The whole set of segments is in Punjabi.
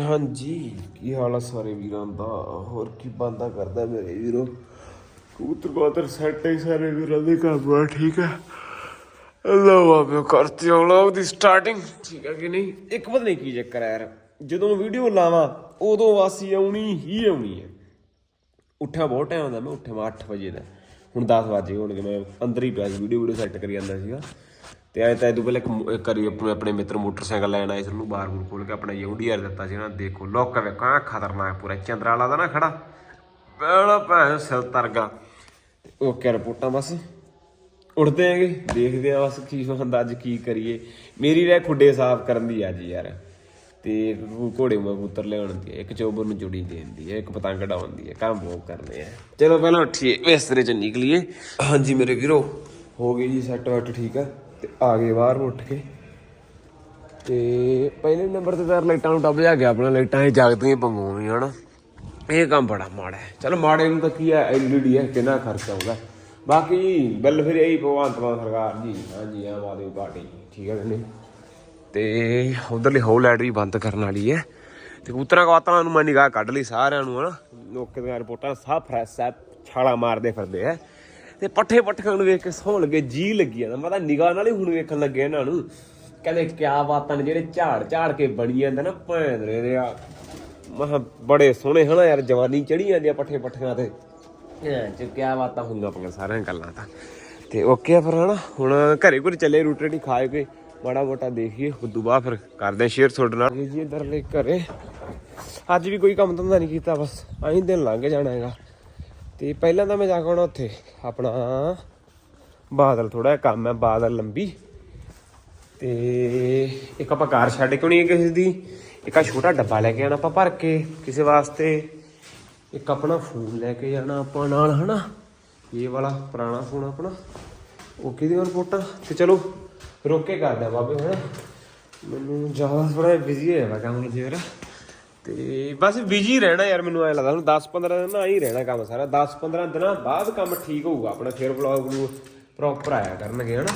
ਹਾਂਜੀ, ਕੀ ਹਾਲ ਆ ਸਾਰੇ ਵੀਰਾਂ ਦਾ? ਹੋਰ ਕੀ ਬੰਦਾ ਕਰਦਾ ਮੇਰੇ ਵੀਰੋ? ਕਬੂਤਰ ਬਾਤਰ ਸੈੱਟ ਹੈ ਸਾਰੇ ਵੀਰਾਂ ਦੇ ਘਰ ਬਾਰ ਠੀਕ ਹੈ? ਲਓ ਆਪੇ ਕਰਤੇ ਹੋ ਲਓ ਦੀ ਸਟਾਰਟਿੰਗ ਠੀਕ ਹੈ ਕਿ ਨਹੀਂ? ਇੱਕ ਪਤਾ ਨਹੀਂ ਕੀ ਚੱਕਰ ਹੈ ਯਾਰ। ਜਦੋਂ ਵੀਡੀਓ ਲਾਵਾਂ, ਉਦੋਂ ਵਾਸੀ ਆਉਣੀ ਹੀ ਆਉਣੀ ਹੈ। ਉੱਠਿਆ ਬਹੁਤ ਟਾਈਮ ਹੁੰਦਾ, ਮੈਂ ਉੱਠਿਆ ਮੈਂ 8 ਵਜੇ ਦਾ। ਹੁਣ 10 ਵਜੇ ਹੋਣਗੇ, ਮੈਂ ਅੰਦਰ ਹੀ ਪਿਆ ਸੀ ਵੀਡੀਓ ਵੀਡੀਓ ਸੈੱਟ ਕਰੀ ਜਾਂਦਾ ਸੀਗਾ। ਤੇ ਐ ਤਾਂ ਇਹ ਤੋਂ ਪਹਿਲਾਂ ਇੱਕ ਕਰੀ ਆਪਣੇ ਆਪਣੇ ਮਿੱਤਰ ਮੋਟਰਸਾਈਕਲ ਲੈਣ ਆਏ ਸਾਨੂੰ ਬਾਹਰ ਬੂਰ ਖੋਲ ਕੇ ਆਪਣਾ ਯੂਡੀਆਰ ਦਿੱਤਾ ਸੀ ਨਾ, ਦੇਖੋ, ਲੋਕ ਵੇਖਾਂ ਖਤਰਨਾਕ ਪੂਰਾ, ਚੰਦਰਾਲਾ ਦਾ ਨਾ ਖੜਾ। ਬੜਾ ਭੈਣ, ਸਿਰ ਤਰਗਾ ਓਕੇ, ਰਿਪੋਰਟਾਂ ਬਸ। ਉੜਦੇ ਆਂਗੇ ਦੇਖਦੇ ਆ ਬਸ ਕੀ ਹੁੰਦਾ, ਅੱਜ ਕੀ ਕਰੀਏ। ਮੇਰੀ ਰਹਿ ਖੁੱਡੇ ਸਾਫ਼ ਕਰਨ ਦੀ ਅੱਜ ਯਾਰ। ਤੇ ਘੋੜੇ ਕਬੂਤਰ ਲਿਆਉਣ ਦੀ ਇੱਕ ਚੋਬਰ ਨੂੰ ਜੁੜੀ ਦੇਣ ਦੀ ਹੈ, ਇੱਕ ਪਤੰਗ ਡਾਉਣ ਦੀ ਹੈ, ਕੰਮ ਬਹੁਤ ਕਰਨੇ ਆ। ਚਲੋ, ਪਹਿਲਾਂ ਉੱਠੀਏ, ਬਿਸਤਰੇ ਚ ਨਿਕਲੀਏ। ਹਾਂਜੀ, ਮੇਰੇ ਵੀਰੋ, ਹੋ ਗਈ ਜੀ ਸੈੱਟ ਵੈਟ ਠੀਕ ਆ। ਤੇ ਆ ਗਏ ਬਾਹਰ ਨੂੰ ਉੱਠ ਕੇ। ਤੇ ਪਹਿਲੇ ਨੰਬਰ ਤੇ ਤਾਂ ਲਾਈਟਾਂ ਨੂੰ ਟੱਬ ਜਾ ਗਿਆ ਆਪਣਾ, ਲਾਈਟਾਂ ਇਹ ਜਗਦੀਆਂ ਪੰਗੂਆਂ ਹਨਾ। ਇਹ ਕੰਮ ਬੜਾ ਮਾੜਾ ਹੈ। ਚਲ ਮਾੜੇ ਨੂੰ ਤਾਂ ਕੀ ਹੈ, ਐਲਈਡੀ ਹੈ, ਕਿੰਨਾ ਖਰਚਾ ਆਉਂਦਾ ਬਾਕੀ ਬਿੱਲ ਫਿਰ ਇਹੀ ਭਗਵੰਤ ਮਾਨ ਸਰਕਾਰ ਜੀ ਹਾਂਜੀ ਆਮ ਆਦਮੀ ਪਾਰਟੀ ਠੀਕ ਹੈ ਕਿ ਨਹੀਂ? ਤੇ ਉਧਰਲੀ ਹੋਲ ਲਾਈਟ ਵੀ ਬੰਦ ਕਰਨ ਵਾਲੀ ਹੈ। ਤੇ ਕਬੂਤਰਾਂ ਕਵਾਤਰਾਂ ਨੂੰ ਮੈਂ ਨਿਗਾਹ ਕੱਢ ਲਈ ਸਾਰਿਆਂ ਨੂੰ, ਹਨਾ। ਲੋਕ ਦੀਆਂ ਰਿਪੋਰਟਾਂ ਸਭ ਫਰੈਸ਼ ਹੈ, ਛਾਲਾ ਮਾਰਦੇ ਫਿਰਦੇ ਆ ਤੇ ਪੱਠੇ ਪੱਠਿਆਂ ਨੂੰ ਵੇਖ ਕੇ ਸੌਣ ਲੱਗੇ, ਜੀ ਲੱਗੀ ਜਾਂਦਾ। ਮੈਂ ਤਾਂ ਨਿਗਾਹ ਨਾਲ ਹੀ ਹੁਣ ਵੇਖਣ ਲੱਗੇ ਇਹਨਾਂ ਨੂੰ। ਕਹਿੰਦੇ, ਕਿਆ ਬਾਤਾਂ ਨੇ ਜਿਹੜੇ ਝਾੜ ਝਾੜ ਕੇ ਬਣੀ ਜਾਂਦੇ ਨਾ ਭੈਣ ਦੇ ਆ। ਮੈਂ ਕਿਹਾ, ਬੜੇ ਸੋਹਣੇ ਹਨਾ ਯਾਰ, ਜਵਾਨੀ ਚੜੀ ਜਾਂਦੀ ਆ ਪੱਠੇ ਪੱਠਿਆਂ ਤੇ। ਚ ਕਿਆ ਬਾਤਾਂ ਹੁੰਦੀਆਂ ਪਈਆਂ ਸਾਰਿਆਂ ਗੱਲਾਂ ਤਾਂ। ਤੇ ਓਕੇ ਆ ਫਿਰ ਹਨਾ, ਹੁਣ ਘਰੇ ਘਰੇ ਚੱਲੇ, ਰੋਟੀ ਰੋਟੀ ਖਾ ਕੇ, ਮਾੜਾ ਮੋਟਾ ਦੇਖੀਏ, ਉਦੋਂ ਬਾਅਦ ਫਿਰ ਕਰਦੇ ਸ਼ੇਅਰ ਤੁਹਾਡੇ ਨਾਲ। ਜੀ ਇਧਰਲੇ ਘਰੇ। ਅੱਜ ਵੀ ਕੋਈ ਕੰਮ ਧੰਦਾ ਨਹੀਂ ਕੀਤਾ, ਬਸ ਆਹੀਂ ਦਿਨ ਲੰਘ ਜਾਣਾ ਹੈਗਾ। ਤੇ ਪਹਿਲਾਂ ਤਾਂ ਮੈਂ ਜਾ ਕੇ ਆਉਣਾ ਉੱਥੇ, ਆਪਣਾ ਬਾਦਲ ਥੋੜਾ ਕੰਮ ਹੈ, ਬਾਦਲ ਲੰਬੀ। ਤੇ ਇੱਕ ਆਪਾਂ ਕਾਰ ਛੱਡ ਕੇ ਆਉਣੀ ਹੈ ਕਿਸੇ ਦੀ, ਇੱਕ ਆ ਛੋਟਾ ਡੱਬਾ ਲੈ ਕੇ ਆਣਾ ਆਪਾਂ ਭਰ ਕੇ ਕਿਸੇ ਵਾਸਤੇ। ਇੱਕ ਆਪਣਾ ਫੋਨ ਲੈ ਕੇ ਜਾਣਾ ਆਪਾਂ ਨਾਲ, ਹਨਾ? ਇਹ ਵਾਲਾ ਪੁਰਾਣਾ ਫੋਨ ਆਪਣਾ। ਓਕੇ ਦੀ ਰਿਪੋਰਟਾਂ ਤੇ ਚਲੋ, ਰੋਕੇ ਕਰਦੇ ਆ ਬਾਬੇ, ਹਨਾ? ਮੈਨੂੰ ਜ਼ਿਆਦਾ ਥੋੜਾ ਬਿਜ਼ੀ ਹੋਇਆ ਵਾ ਕੰਮ ਵਿੱਚ ਯਾਰ ਤੇ ਬਸ ਬਿਜ਼ੀ ਰਹਿਣਾ ਯਾਰ ਮੈਨੂੰ ਐ ਲੱਗਦਾ, ਹੁਣ 10 15 ਦਿਨ ਨਾ ਹੀ ਰਹਿਣਾ ਕੰਮ ਸਾਰਾ। 10 15 ਦਿਨਾਂ ਬਾਅਦ ਕੰਮ ਠੀਕ ਹੋਊਗਾ, ਆਪਣਾ ਫਿਰ ਵਲੌਗ ਨੂੰ ਪ੍ਰੋਪਰ ਆਇਆ ਕਰਨਗੇ, ਹਨਾ?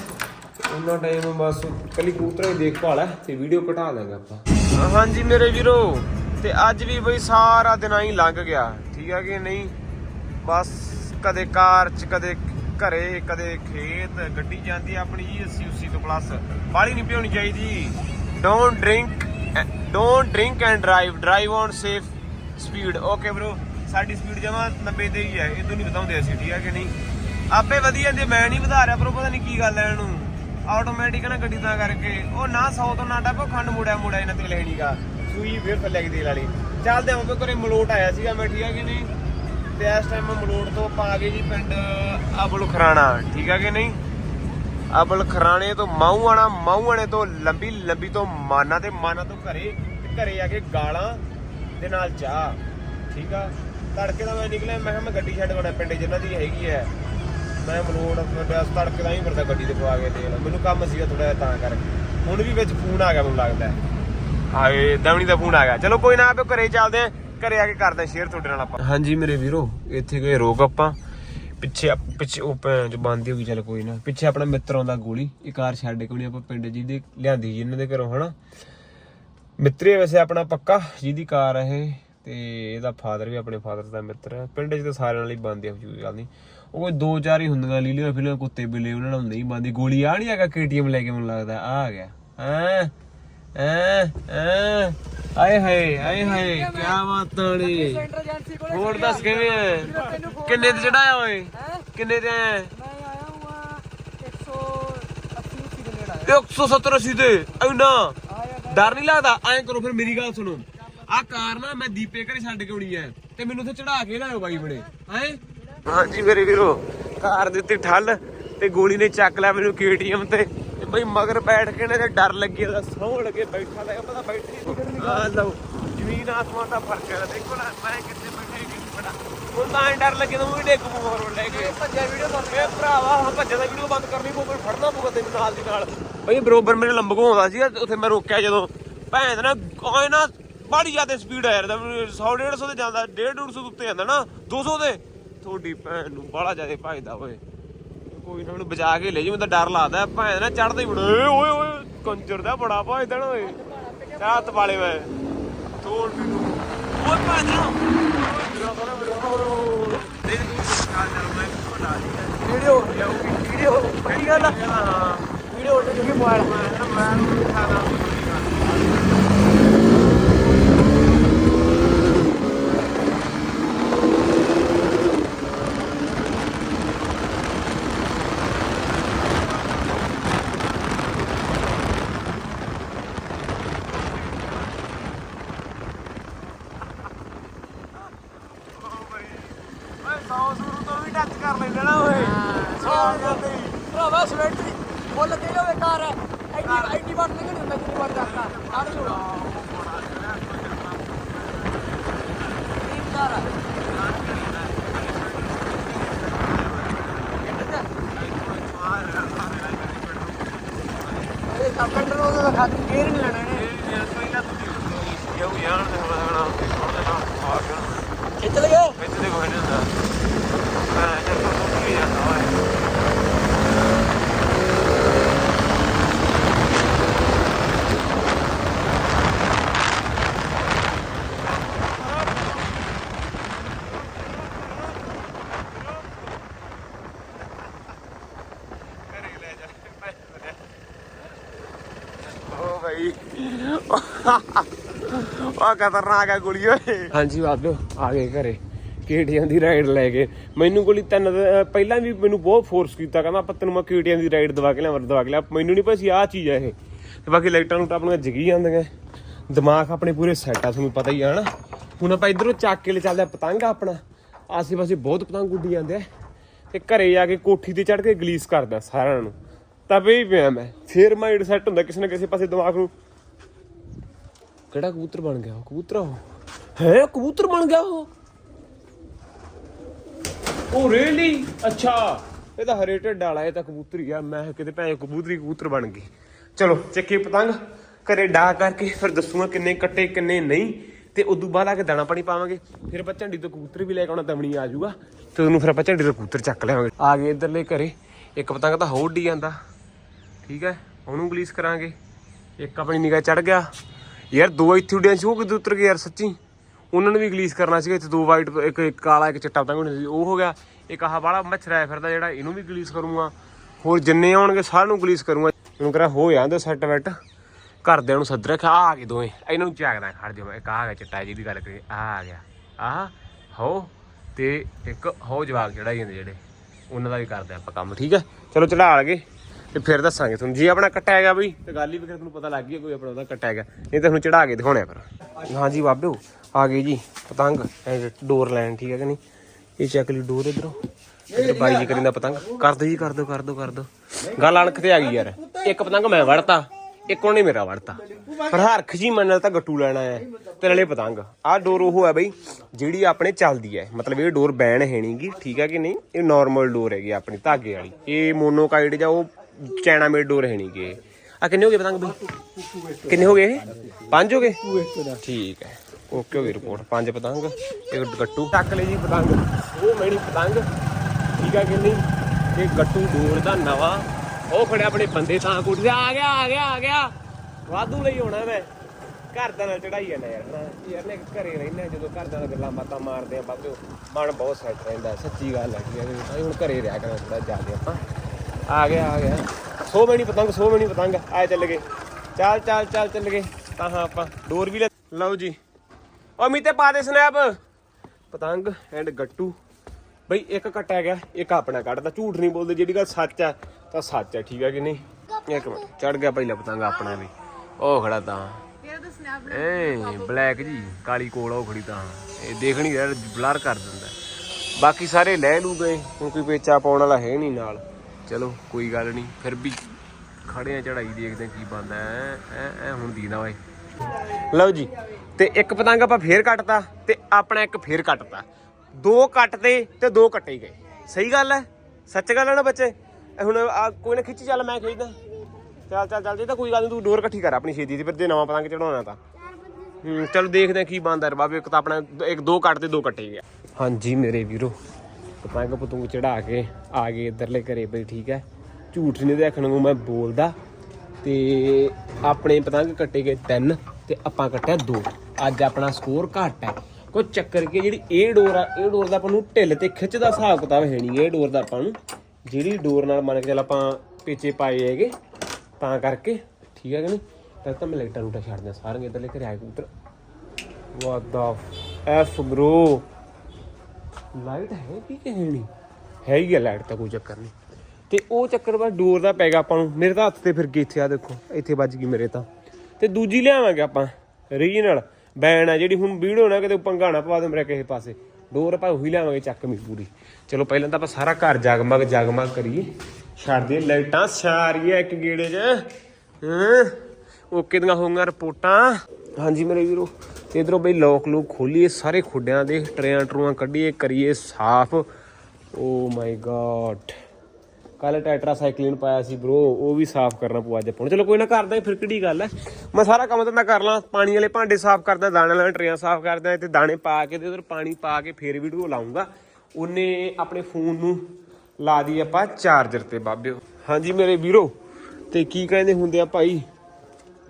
ਉਹਨਾਂ ਟਾਈਮ ਬਸ ਕੱਲੀ ਕਬੂਤਰਾਂ ਦੀ ਦੇਖਭਾਲ ਹੈ, ਤੇ ਵੀਡੀਓ ਘਟਾ ਦਾਂਗੇ ਆਪਾਂ। ਹਾਂਜੀ ਮੇਰੇ ਵੀਰੋ, ਤੇ ਅੱਜ ਵੀ ਬਈ ਸਾਰਾ ਦਿਨ ਆਈ ਲੰਘ ਗਿਆ, ਠੀਕ ਆ ਕਿ ਨਹੀਂ? ਬਸ ਕਦੇ ਕਾਰ ਚ, ਕਦੇ ਘਰੇ, ਕਦੇ ਖੇਤ, ਗੱਡੀ ਜਾਂਦੀ ਆਪਣੀ ਜੀ 80 80 ਤੋਂ ਪਲੱਸ ਬਾਲੀ ਨਹੀਂ ਪਿਉਣੀ ਚਾਹੀਦੀ। Don't drink don't drink and drive drive on safe speed okay bro ਸਾਡੀ ਸਪੀਡ ਜਮਾ 90 ਤੇ ਹੀ। ਹੈ ਇਹ ਤੋਂ ਨਹੀਂ ਵਧਾਉਂਦੇ ਅਸੀਂ, ਠੀਕ ਹੈ ਕਿ ਨਹੀਂ? ਆਪੇ ਵਧੀਆ ਜਾਂਦੇ ਮੈਂ ਨਹੀਂ ਵਧਾ ਰਿਹਾ ਪਰ ਪਤਾ ਨਹੀਂ ਕੀ ਗੱਲ ਹੈ ਇਹਨੂੰ। ਆਟੋਮੈਟਿਕ ਨਾ ਗੱਡੀ ਤਾਂ ਕਰਕੇ। ਉਹ ਨਾ 100 ਤੋਂ ਨਾ ਟੱਪ, ਖੰਡ ਮੁੜਿਆ ਮੁੜਿਆ ਇਹਨਾਂ ਤੇ ਲੈਣੀਗਾ ਸੂਈ ਫੇਰ ਥੱਲੇ ਕਿ ਤੇਲ ਵਾਲੀ। ਚੱਲਦੇ ਆਪਾਂ ਘਰੇ ਮਲੋਟ ਆਇਆ ਸੀਗਾ ਮੈਂ, ਠੀਕ ਹੈ ਕਿ ਨਹੀਂ? ਤੇ ਇਸ ਟਾਈਮ ਮੈਂ ਮਲੋਟ ਤੋਂ ਆਪਾਂ ਆ ਗਏ ਜੀ ਪਿੰਡ ਅਬਲ ਖਰਾਣਾ ਠੀਕ ਹੈ ਕਿ ਨਹੀਂ? ਅਬਲ ਖਰਾਣੇ ਤੋਂ ਮਾਊਆਣਾ ਮਾਊਆਣੇ ਤੋਂ ਲੰਬੀ ਲੰਬੀ ਤੋਂ ਮਾਨਾ ਤੇ ਮਾਨਾ ਤੋਂ ਘਰੇ, ਤੇ ਘਰੇ ਆ ਕੇ ਗਾਲਾਂ ਦੇ ਨਾਲ ਚਾਹ। ਠੀਕ ਆ? ਤੜਕੇ ਦਾ ਮੈਂ ਨਿਕਲਿਆ, ਮੈਂ ਕਿਹਾ ਮੈਂ ਗੱਡੀ ਛੱਡ ਆਉਣਾ ਪਿੰਡ, ਜਿਨ੍ਹਾਂ ਦੀ ਹੈਗੀ ਹੈ ਮੈਂ ਮਲੋੜ ਬਸ ਤੜਕੇ ਦਾ ਹੀ ਫਿਰਦਾ ਗੱਡੀ ਤੇ ਪਵਾ ਕੇ ਤੇਲ ਮੈਨੂੰ ਕੰਮ ਸੀਗਾ ਥੋੜਾ ਤਾਂ ਕਰਕੇ। ਹੁਣ ਵੀ ਵਿੱਚ ਫੋਨ ਆ ਗਿਆ ਮੈਨੂੰ ਲੱਗਦਾ। ਹਾਏ, ਦਮਣੀ ਦਾ ਫੋਨ ਆ ਗਿਆ। ਚਲੋ ਕੋਈ ਨਾ, ਆਪੇ ਘਰੇ ਚੱਲਦੇ ਆ। ਘਰੇ ਆ ਕੇ ਕਰਦੇ ਆ, ਸ਼ੇਅਰ ਤੁਹਾਡੇ ਨਾਲ ਆਪਾਂ। ਹਾਂਜੀ ਮੇਰੇ ਵੀਰੋ, ਇੱਥੇ ਗਏ ਰੋਕ ਆਪਾਂ। ਪਿੱਛੇ ਪਿੱਛੇ ਉਹ ਭੈਣ ਚ ਬੰਦੀ ਹੋ ਗਈ ਚੱਲ ਕੋਈ ਨਾ। ਪਿੱਛੇ ਆਪਣਾ ਮਿੱਤਰ ਆਉਂਦਾ ਗੋਲੀ ਇਹ ਕਾਰ ਛੱਡ ਕੇ ਵੀ ਆਪਾਂ ਪਿੰਡ ਜੀ ਲਿਆਂਦੀ ਜੀ ਇਹਨਾਂ ਦੇ ਘਰੋਂ, ਹਨਾ? ਮਿੱਤਰੀ ਹੈ ਵੈਸੇ ਆਪਣਾ ਪੱਕਾ, ਜਿਹਦੀ ਕਾਰ ਹੈ ਇਹ, ਤੇ ਇਹਦਾ ਫਾਦਰ ਵੀ ਆਪਣੇ ਫਾਦਰ ਦਾ ਮਿੱਤਰ ਹੈ ਪਿੰਡ 'ਚ ਤਾਂ ਸਾਰਿਆਂ ਨਾਲ ਹੀ ਬੰਦੀ ਆ, ਕੋਈ ਗੱਲ ਨਹੀਂ। ਉਹ ਕੋਈ ਦੋ ਚਾਰ ਹੀ ਹੁੰਦੀਆਂ, ਲੀਲੀਆਂ ਫਿਲੀਆਂ ਕੁੱਤੇ ਬਿੱਲੇ ਉਹਨਾਂ ਨਾਲ ਨਹੀਂ ਹੀ ਬੰਦੀ। ਗੋਲੀ ਆ ਨਹੀਂ ਹੈਗਾ ਕੇਟੀਐਮ ਲੈ ਕੇ ਮੈਨੂੰ ਲੱਗਦਾ, ਆ ਆ ਗਿਆ। ਹੈਂ? ਐ ਐ ਆਏ ਹਾਏ ਆਏ ਹਾਏ ਕੀ ਬਾਤ ਤੜੀ ਹੋਰ ਦੱਸ ਕਿਵੇਂ ਐ? ਕਿੰਨੇ ਤੇ ਚੜਾਇਆ ਓਏ? ਕਿੰਨੇ ਤੇ ਆਇਆ? ਮੈਂ ਆਇਆ ਹੁਆ 180 ਦੇ ਲੜਾਇਆ 170 80 ਦੇ ਐਨਾ ਡਰ ਨਹੀਂ ਲੱਗਦਾ? ਐਂ ਕਰੋ ਫਿਰ ਮੇਰੀ ਗੱਲ ਸੁਣੋ। ਆ ਕਾਰ ਨਾ ਮੈਂ ਦੀਪੇ ਘਰੇ ਛੱਡ ਕੇ ਆਉਣੀ ਐ ਤੇ ਮੈਨੂੰ ਉੱਥੇ ਚੜਾ ਕੇ ਲਾਇਓ ਬਾਈ ਬਣੇ। ਹੈਂ? ਹਾਂਜੀ ਮੇਰੇ ਵੀਰੋ ਕਾਰ ਦਿੱਤੀ ਠੱਲ ਤੇ ਗੋਲੀ ਨੇ ਚੱਕ ਲਿਆ ਮੈਨੂੰ ਕੇਟੀਐਮ ਤੇ। ਤੇ ਬਈ ਮਗਰ ਬੈਠ ਕੇ ਨੇ ਡਰ ਲੱਗਿਆ ਦਾ ਸੌਂ ਲੱਗੇ ਬੈਠਾ ਲੱਗਾ ਪਤਾ ਬੈਠੇ ਨਹੀਂ ਆ ਲਓ। ਜ਼ਮੀਨ ਆਸਮਾਨ ਦਾ ਫ਼ਰਕ ਹੈ। ਦੇਖੋ ਨਾ ਮੈਂ ਕਿੱਥੇ ਬੈਠਾ ਕਿੱਥੇ ਬੜਾ ਹੁਣ ਤਾਂ ਡਰ ਲੱਗੇ ਤਾਂ ਵੀ ਡੇਕ ਮੋਰ ਲੈ ਕੇ। ਭੱਜਿਆ ਵੀਡੀਓ ਕਰ। ਭਰਾਵਾ ਹੁਣ ਭੱਜਿਆ ਦਾ ਵੀਡੀਓ ਬੰਦ ਕਰਨੀ ਪਊ ਫੜਨਾ ਪਊਗਾ ਤੈਨੂੰ ਨਾਲ ਦੀ ਨਾਲ। ਬਈ ਬਰੋਬਰ ਮੇਰੇ ਲੰਬਗੋਂ ਆਉਂਦਾ ਸੀ ਉੱਥੇ ਮੈਂ ਰੋਕਿਆ ਜਦੋਂ। ਭੈਣ ਨਾ ਕੋਈ ਨਾ ਬੜੀ ਜ਼ਿਆਦਾ ਸਪੀਡ ਆ ਯਾਰ 100 150 ਤੇ ਜਾਂਦਾ 150 150 ਉੱਤੇ ਜਾਂਦਾ ਨਾ 200 ਤੇ ਤੁਹਾਡੀ ਭੈਣ ਨੂੰ ਬੜਾ ਜ਼ਿਆਦਾ ਭਜਦਾ ਓਏ ਕੋਈ ਨਾ ਮੈਨੂੰ ਬਚਾ ਕੇ ਲੈ ਜੀ ਮੈਨੂੰ ਤਾਂ ਡਰ ਲੱਗਦਾ। ਭੈਣ ਨਾ ਚੜਦਾ ਹੀ ਬੜਾ। ਓਏ ਓਏ ਓਏ ਕੰਜਰ ਦਾ ਬੜਾ ਭਜਦਾ ਨਾ ਓਏ। ਚਾਹ ਤਵਾਲੇ ਮੈਂ। ਤੋੜ ਮੈਨੂੰ ਓਏ ਭਾਜਾ ਤੂੰ ਵੀਡੀਓ। ਵੀਡੀਓ। ਕਿਹੜੀ ਗੱਲ ਆ। ਵੀਡੀਓ ਉੱਡ ਜੂਗੀ ਮੋਬਾਈਲ। ਮੈਂ ਮੈਂ ਖਾਣਾ ਕਰ ਲੈਂਦਾ ਨਾ ਓਏ। ਸੌ ਜਾਂਦੇ ਭਰਾਵਾ ਸਵੈਟਰੀ ਫੁੱਲ ਕੇ ਹੋਵੇ ਕਾਰ ਐਡੀ ਐਡੀ ਵਾਰ ਨਹੀਂ ਹੁੰਦਾ ਜਿੰਨੀ ਵਾਰ ਜਾਂਦਾ ਕੱਢ ਇਹ ਕਾਰ ਆ ਇਹ ਤਾਂ ਪੈਟਰੋਲ ਦਾ ਖਾਤਰ ਗੇਰ ਨਹੀਂ ਲੈਣਾ ਇਹਨੇ। ਖਿੱਚ ਲਗੇ ਓ ਆ ਖਤਰਨਾਕ ਆ ਗੋਲੀ, ਓਏ। ਹਾਂਜੀ ਬਾਬਿਓ ਆ ਗਏ ਘਰੇ। ਕੀਟੀਆਂ ਦੀ ਰਾਈਡ ਲੈ ਕੇ। ਮੈਨੂੰ ਕੋਲੀ ਤਿੰਨ ਪਹਿਲਾਂ ਵੀ ਮੈਨੂੰ ਬਹੁਤ ਫੋਰਸ ਕੀਤਾ, ਕਹਿੰਦਾ ਆਪਾਂ ਤੈਨੂੰ ਮੈਂ ਕੀਟੀਆਂ ਦੀ ਰਾਈਡ ਦਵਾ ਕੇ ਲਿਆਵਾਂ, ਦਵਾ ਕੇ ਲਿਆ। ਮੈਨੂੰ ਨਹੀਂ ਪਈ ਸੀ ਆਹ ਚੀਜ਼ ਆ ਇਹ। ਤੇ ਬਾਕੀ ਲਾਈਟਾਂ ਨੂੰ ਤਾਂ ਆਪਣੀਆਂ ਜਗੀ ਜਾਂਦੀਆਂ। ਦਿਮਾਗ ਆਪਣੇ ਪੂਰੇ ਸੈੱਟ ਆ, ਤੁਹਾਨੂੰ ਪਤਾ ਹੀ ਆ ਨਾ ਹੁਣ ਆਪਾਂ ਇਧਰੋਂ ਚੱਕ ਕੇ ਲੈ ਚੱਲਦੇ ਆ ਪਤੰਗ ਆਪਣਾ। ਆਸੇ ਪਾਸੇ ਬਹੁਤ ਪਤੰਗ ਉੱਡੀ ਜਾਂਦੇ ਆ। ਤੇ ਘਰੇ ਜਾ ਕੇ ਕੋਠੀ ਤੇ ਚੜ ਕੇ ਗਲੀਸ ਕਰਦਾ ਸਾਰਿਆਂ ਨੂੰ। ਤਵੇ ਹੀ ਪਿਆ ਮੈਂ। ਫੇਰ ਮਾਈਂਡ ਸੈੱਟ ਹੁੰਦਾ, ਕਿਸੇ ਨਾ ਕਿਸੇ ਪਾਸੇ ਦਿਮਾਗ ਨੂੰ ਕਿਹੜਾ ਕਬੂਤਰ ਬਣ ਗਿਆ ਉਹ? ਕਬੂਤਰ ਉਹ। ਹੈ ਕਬੂਤਰ ਬਣ ਗਿਆ ਉਹ? ਉਹ ਰੀਲੀ ਅੱਛਾ। ਇਹ ਤਾਂ ਹਰੇ ਢੱਡ ਵਾਲਾ ਇਹ ਤਾਂ ਕਬੂਤਰ ਆ। ਮੈਂ ਕਿਤੇ ਭੈਣ ਕਬੂਤਰੀ ਕਬੂਤਰ ਬਣ ਗਈ। ਚਲੋ ਚੱਕੀ ਪਤੰਗ। ਘਰੇ ਡਾ ਕਰਕੇ ਫਿਰ ਦੱਸੂਗਾ ਕਿੰਨੇ ਕੱਟੇ ਕਿੰਨੇ ਨਹੀਂ। ਤੇ ਉਦੋਂ ਬਾਅਦ ਆ ਕੇ ਦਾਣਾ ਪਾਣੀ ਪਾਵਾਂਗੇ। ਫਿਰ ਆਪਾਂ ਝੰਡੀ ਤੋਂ ਕਬੂਤਰ ਵੀ ਲੈ ਕੇ ਆਉਣਾ ਦਮਣੀ ਆ ਜਾਊਗਾ। ਤੇ ਉਹਨੂੰ ਫਿਰ ਆਪਾਂ ਝੰਡੀ ਤੋਂ ਕਬੂਤਰ ਚੱਕ ਲਿਆਵਾਂਗੇ। ਆ ਗਏ ਇਧਰਲੇ ਘਰੇ। ਇੱਕ ਪਤੰਗ ਤਾਂ ਹੋਰ ਡੀ ਜਾਂਦਾ। ਠੀਕ ਹੈ ਉਹਨੂੰ ਗਲੀਸ ਕਰਾਂਗੇ। ਇੱਕ ਆਪਣੀ ਨਿਗਾਹ ਚੜ ਗਿਆ। ਯਾਰ ਦੋ ਇੱਥੇ ਉੱਡਿਆ ਸੀ, ਉਹ ਕਿੱਧਰ ਉਤਰ ਗਏ ਯਾਰ ਸੱਚੀ? ਉਹਨਾਂ ਨੂੰ ਵੀ ਗਲੀਸ ਕਰਨਾ ਸੀਗਾ, ਇੱਥੇ ਦੋ ਵਾਈਟ ਇੱਕ ਇੱਕ ਕਾਲਾ, ਇੱਕ ਚਿੱਟਾ ਪਤੰਗ ਹੁੰਦੇ ਸੀ। ਉਹ ਹੋ ਗਿਆ, ਇੱਕ ਆਹ ਵਾਲਾ ਮੱਛਰਾ ਹੈ ਫਿਰਦਾ ਜਿਹੜਾ ਇਹਨੂੰ ਵੀ ਗਲੀਸ ਕਰੂੰਗਾ। ਹੋਰ ਜਿੰਨੇ ਆਉਣਗੇ ਸਾਰਿਆਂ ਨੂੰ ਗਲੀਸ ਕਰੂੰਗਾ। ਇਹਨੂੰ ਕਰਾ ਹੋ ਜਾਂਦੇ ਸੈੱਟ ਵੈਟ। ਘਰਦਿਆਂ ਨੂੰ ਸੱਦ ਰੱਖਿਆ, ਆ ਆ ਗਏ ਦੋਵੇਂ। ਇਹਨਾਂ ਨੂੰ ਝਾਕਦਾ ਖੜ ਜਾਓ ਇੱਕ ਆ ਗਿਆ ਚਿੱਟਾ, ਜਿਹਦੀ ਗੱਲ ਕਰੀ ਆ ਆ ਗਿਆ। ਆਹ, ਹੋ ਤੇ ਇੱਕ ਹੋ ਜਵਾਕ ਚੜਾਈ ਜਾਂਦੇ ਜਿਹੜੇ। ਉਹਨਾਂ ਦਾ ਵੀ ਕਰਦੇ ਆਪਾਂ ਕੰਮ, ਠੀਕ ਹੈ? ਚਲੋ ਚੜਾ ਲਗੇ। ਤੇ ਫਿਰ ਦੱਸਾਂਗੇ ਤੁਹਾਨੂੰ। ਜੇ, ਆਪਣਾ ਕੱਟਿਆ ਹੈਗਾ ਬਈ। ਤੇ ਗੱਲ ਹੀ ਫਿਰ ਤੁਹਾਨੂੰ ਪਤਾ ਲੱਗ ਗਈ ਕੋਈ ਆਪਣਾ ਉਹਦਾ ਕੱਟਿਆ ਗਿਆ। ਨਹੀਂ ਤੁਹਾਨੂੰ ਚੜਾ ਕੇ ਦਿਖਾਉਣਾ ਫਿਰ। ਹਾਂਜੀ ਬਾਬਿਓ ਆ ਗਏ ਜੀ, ਪਤੰਗ। ਡੋਰ ਲੈਣ, ਠੀਕ ਹੈ ਕਿ ਨਹੀਂ? ਇਹ ਚੱਕ ਲਈ ਡੋਰ ਇਧਰੋਂ। ਇਧਰ ਬਾਈ ਜੀ ਕਰਿੰਦਾ ਪਤੰਗ। ਕਰ ਦੋ ਜੀ, ਕਰ ਦੋ ਕਰ ਦੋ ਕਰ ਦੋ। ਗੱਲ ਅਣਖ ਤੇ ਆ ਗਈ ਯਾਰ। ਇੱਕ ਪਤੰਗ ਮੈਂ ਵੜਤਾ, ਇੱਕ ਉਹਨੇ ਮੇਰਾ ਵੜਤਾ। ਪਰ ਹਰਖ ਜੀ ਮੰਨਲ ਤਾਂ ਗੱਟੂ ਲੈਣਾ ਹੈ ਤੇ ਨਾਲੇ ਪਤੰਗ। ਆਹ ਡੋਰ ਉਹ ਹੈ ਬਈ, ਜਿਹੜੀ ਆਪਣੇ ਚੱਲਦੀ ਹੈ। ਮਤਲਬ ਇਹ ਡੋਰ ਬੈਨ ਹੈ ਨਹੀਂਗੀ ਠੀਕ ਹੈ ਕਿ ਨਹੀਂ? ਇਹ ਨਾਰਮਲ ਡੋਰ ਹੈਗੀ ਆਪਣੀ, ਧਾਗੇ ਵਾਲੀ। ਇਹ ਮੋਨੋਕਾਈਡ ਜਾਂ ਉਹ ਚੈਣਾ ਮੇਡ ਡੋਰ ਹੈ ਨਹੀਂਗੇ ਆ ਕਿੰਨੇ ਹੋ ਗਏ ਪਤੰਗ ਬਈ? ਕਿੰਨੇ ਹੋ ਗਏ ਇਹ? ਪੰਜ ਹੋ ਗਏ? ਠੀਕ ਹੈ। ਓਕੇ ਹੋ ਗਈ ਰਿਪੋਰਟ ਪੰਜ ਪਤੰਗ, ਇੱਕ ਗੱਟੂ। ਚੱਕ ਲਈ ਜੀ ਪਤੰਗ। ਉਹ ਮੇਰੀ ਪਤੰਗ। ਠੀਕ ਹੈ ਕਿ ਨਹੀਂ? ਇਹ ਗੱਟੂ ਡੋਰ ਦਾ ਨਵਾਂ। ਉਹ ਖੜੇ ਆਪਣੇ ਬੰਦੇ ਤਾਂ। ਕੁੱਟ ਆ ਗਿਆ ਆ ਗਿਆ ਆ ਗਿਆ। ਵਾਧੂ ਲਈ ਹੋਣਾ ਮੈਂ। ਘਰ ਦਾ ਨਾਲ ਚੜਾਈ ਜਾਂਦਾ ਯਾਰ ਯਾਰ ਨੇ ਘਰੇ ਰਹਿੰਦੇ ਜਦੋਂ ਘਰ ਦਾ ਨਾਲ ਗੱਲਾਂ ਬਾਤਾਂ ਮਾਰਦੇ ਆ, ਬਾਬੇ ਮਨ ਬਹੁਤ ਸੈੱਟ ਰਹਿੰਦਾ, ਸੱਚੀ ਗੱਲ ਹੈ। ਕਿ ਹੁਣ ਘਰੇ ਰਿਹਾ ਕਰਾਂ ਥੋੜਾ ਜ਼ਿਆਦਾ ਆਪਾਂ। ਆ ਗਿਆ ਆ ਗਿਆ। ਸੋ ਮੈਣੀ ਪਤੰਗ ਸੋ ਮੈਣੀ ਪਤੰਗ। ਆਏ ਚੱਲ ਗਏ। ਚੱਲ ਚੱਲ ਚੱਲ ਚੱਲ ਗਏ। ਤਾਂ ਹਾਂ ਆਪਾਂ ਡੋਰ ਵੀ ਲੈ ਲਓ ਜੀ। ਓ ਮੀਤੇ ਪਾ ਦੇ ਸਨੈਪ ਪਤੰਗ ਐਂਡ ਗੱਟੂ। ਬਈ ਇੱਕ ਕੱਟਿਆ ਗਿਆ ਇੱਕ ਆਪਣਾ ਕੱਢਦਾ। ਝੂਠ ਨਹੀਂ ਬੋਲਦੇ ਜਿਹੜੀ ਗੱਲ ਸੱਚ ਆ ਤਾਂ ਸੱਚ ਆ ਠੀਕ ਆ ਕਿ ਨਹੀਂ? ਇੱਕ ਮਿੰਟ ਚੜ ਗਿਆ ਪਹਿਲਾ ਪਤੰਗ ਆਪਣਾ ਵੀ। ਉਹ ਖੜਾ ਤਾਂ। ਏ ਬਲੈਕ ਜੀ ਕਾਲੀ ਕੋਲ ਉਹ ਖੜੀ ਤਾਂ। ਇਹ ਦੇਖਣੀ ਯਾਰ ਬਲਰ ਕਰ ਦਿੰਦਾ। ਬਾਕੀ ਸਾਰੇ ਲੈ ਲੂ ਗਏ ਹੁਣ ਕੋਈ ਵੇਚਾ ਪਾਉਣ ਵਾਲਾ ਹੈ ਨਹੀਂ ਨਾਲ। ਚਲੋ, ਕੋਈ ਗੱਲ ਨਹੀਂ। ਫਿਰ ਵੀ ਖੜੇ ਆ ਚੜਾਈ ਦੇਖਦੇ ਕੀ ਬੰਦਾ ਐ ਐ ਐ ਹੁੰਦੀ ਓਏ। ਲਓ ਜੀ, ਤੇ ਇੱਕ ਪਤੰਗ ਆਪਾਂ ਫੇਰ ਕੱਟਤਾ ਤੇ ਆਪਣਾ ਇੱਕ ਫੇਰ ਕੱਟਤਾ। ਦੋ ਕੱਟਦੇ ਤੇ ਦੋ ਕੱਟੇ ਗਏ। ਸਹੀ ਗੱਲ ਹੈ? ਸੱਚ ਗੱਲ ਹੈ ਨਾ ਬੱਚੇ? ਹੁਣ ਕੋਈ ਨਾ ਖਿੱਚੀ, ਚੱਲ ਮੈਂ ਖਿੱਚਦਾ। ਚੱਲ ਚੱਲ ਚੱਲ, ਜੇ ਤਾਂ ਕੋਈ ਗੱਲ ਨਹੀਂ ਤੂੰ ਡੋਰ ਇਕੱਠੀ ਕਰ ਆਪਣੀ ਛੇਤੀ ਦੀ, ਫਿਰ ਜੇ ਨਵਾਂ ਪਤੰਗ ਚੜਾਉਣਾ ਤਾਂ। ਹੂੰ, ਚਲੋ ਦੇਖਦੇ ਆ ਕੀ ਬਣਦਾ ਬਾਬੇ ਇੱਕ ਤਾਂ ਆਪਣਾ ਇੱਕ ਦੋ ਕੱਟ ਤੇ ਦੋ ਕੱਟੇ ਗਿਆ ਹਾਂਜੀ ਮੇਰੇ ਵੀਰੋ ਪਤੰਗ ਪਤੰਗ ਚੜਾ ਕੇ ਆ ਗਏ ਇਧਰਲੇ ਘਰੇ ਬਈ, ਠੀਕ ਹੈ? ਝੂਠ ਨਹੀਂ ਦੇਖਣ ਨੂੰ ਮੈਂ ਬੋਲਦਾ। ਤੇ ਆਪਣੇ ਪਤੰਗ ਕੱਟੇ ਗਏ ਤਿੰਨ ਤੇ ਆਪਾਂ ਕੱਟਿਆ ਦੋ। ਅੱਜ ਆਪਣਾ ਸਕੋਰ ਘੱਟ ਹੈ। ਕੋਈ ਚੱਕਰ ਕੀ ਜਿਹੜੀ ਇਹ ਡੋਰ ਆ, ਇਹ ਡੋਰ ਦਾ ਆਪਾਂ ਨੂੰ ਢਿੱਲ ਤੇ ਖਿੱਚ ਦਾ ਹਿਸਾਬ ਕਿਤਾਬ ਹੈ ਨਹੀਂ। ਇਹ ਡੋਰ ਦਾ ਆਪਾਂ ਨੂੰ ਜਿਹੜੀ ਡੋਰ ਨਾਲ ਮੰਨ ਕੇ ਚੱਲ ਆਪਾਂ ਪੇਚੇ ਪਾਏ ਹੈਗੇ, ਤਾਂ ਕਰਕੇ, ਠੀਕ ਹੈ ਕਿ ਨਹੀਂ? ਤਾਂ ਤਾਂ ਮੈਂ ਲਾਈਟਾਂ ਲੂਟਾਂ ਛੱਡ ਦਿਆਂ, ਸਾਰੀਆਂ ਇਧਰਲੇ ਘਰੇ ਆਏ ਕਬੂਤਰ what the F bro light ਹੈ ਕੀ ਕਿ ਹੈ ਨਹੀਂ ਹੈ ਹੀ ਆ ਲਾਈਟ ਤਾਂ ਕੋਈ ਚੱਕਰ ਨਹੀਂ। ਤੇ ਉਹ ਚੱਕਰ ਬਸ ਡੋਰ ਦਾ ਪੈ ਆਪਾਂ ਨੂੰ। ਮੇਰੇ ਤਾਂ ਹੱਥ ਤੇ ਫਿਰ ਇੱਥੇ ਆ ਦੇਖੋ, ਇੱਥੇ ਵੱਜ ਗਈ ਮੇਰੇ ਤਾਂ। ਤੇ ਦੂਜੀ ਲਿਆਵਾਂਗੇ ਆਪਾਂ ਰੀਜਨਲ ਬੈਨ ਆ ਜਿਹੜੀ ਹੁਣ ਵੀਡੀਓ ਨਾ ਕਿਤੇ ਪੰਗਾ ਨਾ ਪਵਾ ਦੇ ਮੇਰੇ ਕਿਸੇ ਪਾਸੇ। ਡੋਰ ਆਪਾਂ ਉਹੀ ਲਿਆਵਾਂਗੇ ਚੱਕ ਚੱਕਵੀਂ ਪੂਰੀ। ਚਲੋ ਪਹਿਲਾਂ ਤਾਂ ਆਪਾਂ ਸਾਰਾ ਘਰ ਜਗਮਗ ਜਗਮਗ ਕਰੀਏ। ਛੱਡ ਦੇ ਲਾਈਟਾਂ, ਸਾਰੀਆਂ ਇੱਕ ਗੇੜੇ 'ਚ। ਹਾਂ? ਓਕੇ ਦੀਆਂ ਹੋਈਆਂ ਰਿਪੋਰਟਾਂ। ਹਾਂਜੀ ਮੇਰੇ ਵੀਰੋ, ਤੇ ਇਧਰੋਂ ਬਈ ਲੋਕ ਲੋਕ ਖੋਲੀਏ, ਸਾਰੇ ਖੁੱਡਿਆਂ ਦੇ ਟਰੇਆਂ ਟਰੂਆਂ ਕੱਢੀਏ, ਕਰੀਏ ਸਾਫ਼। oh ਓ ਮਾਈ ਗॉड ਕੱਲ ਟੈਟਰਾਸਾਈਕਲਿਨ ਪਾਇਆ ਸੀ ਬ్రో ਉਹ ਵੀ ਸਾਫ਼ ਕਰਨਾ ਪਊ ਅੱਜ ਆਪਾਂ ਚਲੋ ਕੋਈ ਨਾ ਕਰਦਾ ਫਿਰ ਕਿਹੜੀ ਗੱਲ ਹੈ। ਮੈਂ ਸਾਰਾ ਕੰਮ ਤਾਂ ਮੈਂ ਕਰ ਲਾਂ, ਪਾਣੀ ਵਾਲੇ ਭਾਂਡੇ ਸਾਫ਼ ਕਰਦਾ, ਦਾਣੇ ਵਾਲੇ ਟਰੇਆਂ ਸਾਫ਼ ਕਰਦਾ, ਤੇ ਦਾਣੇ ਪਾ ਕੇ ਤੇ ਉਧਰ ਪਾਣੀ ਪਾ ਕੇ ਫੇਰ ਵੀਡੀਓ ਲਾਉਂਗਾ ਉਹਨੇ ਆਪਣੇ ਫੋਨ ਨੂੰ ਲਾ ਦੀ ਆਪਾਂ ਚਾਰਜਰ ਤੇ, ਬਾਬਿਓ। ਹਾਂਜੀ ਮੇਰੇ ਵੀਰੋ, ਤੇ ਕੀ ਕਹਿੰਦੇ ਹੁੰਦੇ ਆ ਭਾਈ?